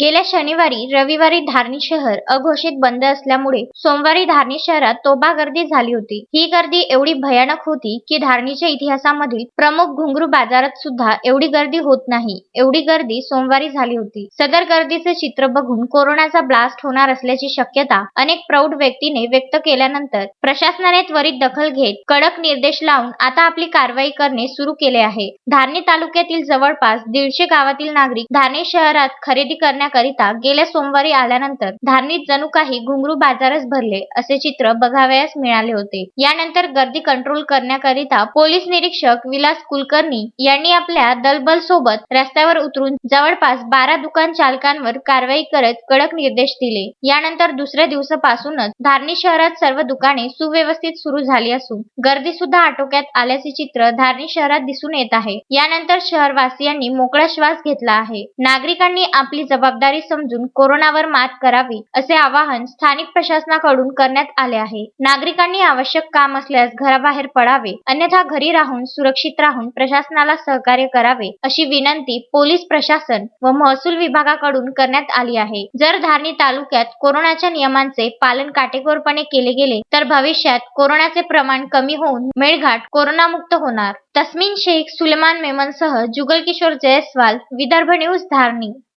गेल्या शनिवारी रविवारी धारणी शहर अघोषित बंद असल्यामुळे सोमवारी धारणी शहरात तोबा गर्दी झाली होती. ही गर्दी एवढी भयानक होती की धारणीच्या इतिहासामधील प्रमुख घुंगरू बाजारात सुद्धा एवढी गर्दी होत नाही. एवढी गर्दी सोमवारी झाली होती. सदर गर्दीचे चित्र बघून कोरोनाचा ब्लास्ट होणार असल्याची शक्यता अनेक प्रौढ व्यक्तीने व्यक्त केल्यानंतर प्रशासनाने त्वरित दखल घेत कडक निर्देश लावून आता आपली कारवाई करणे सुरू केले आहे. धारणी तालुक्यातील जवळपास दीडशे गावातील नागरिक धारणी शहरात खरेदी करण्या करण्याकरिता गेल्या सोमवारी आल्यानंतर धारणीत जणू काही घुंगरू बाजारच भरले असे चित्र बघावयास मिळाले होते. यानंतर गर्दी कंट्रोल करण्याकरिता पोलीस निरीक्षक विलास कुलकर्णी यांनी आपल्या दलबल सोबत रस्त्यावर उतरून जवळपास बारा दुकान चालकांवर कारवाई करत कडक निर्देश दिले. यानंतर दुसऱ्या दिवसापासूनच धारणी शहरात सर्व दुकाने सुव्यवस्थित सुरू झाली असून गर्दी सुद्धा आटोक्यात आल्याचे चित्र धारणी शहरात दिसून येत आहे. यानंतर शहरवासियांनी मोकळा श्वास घेतला आहे. नागरिकांनी आपली जबाबदारी समजून कोरोनावर मात करावी असे आवाहन स्थानिक प्रशासनाकडून करण्यात आले आहे. नागरिकांनी आवश्यक काम असल्यास घराबाहेर पडावे अन्यथा घरी राहून सुरक्षित राहून प्रशासनाला सहकार्य करावे अशी विनंती पोलीस प्रशासन व महसूल विभागाकडून करण्यात आली आहे. जर धारणी तालुक्यात कोरोनाच्या नियमांचे पालन काटेकोरपणे केले गेले तर भविष्यात कोरोनाचे प्रमाण कमी होऊन मेळघाट कोरोनामुक्त होणार. तस्मिन शेख सुलेमान मेमनसह जुगल किशोर जयस्वाल विदर्भ न्यूज धारणी.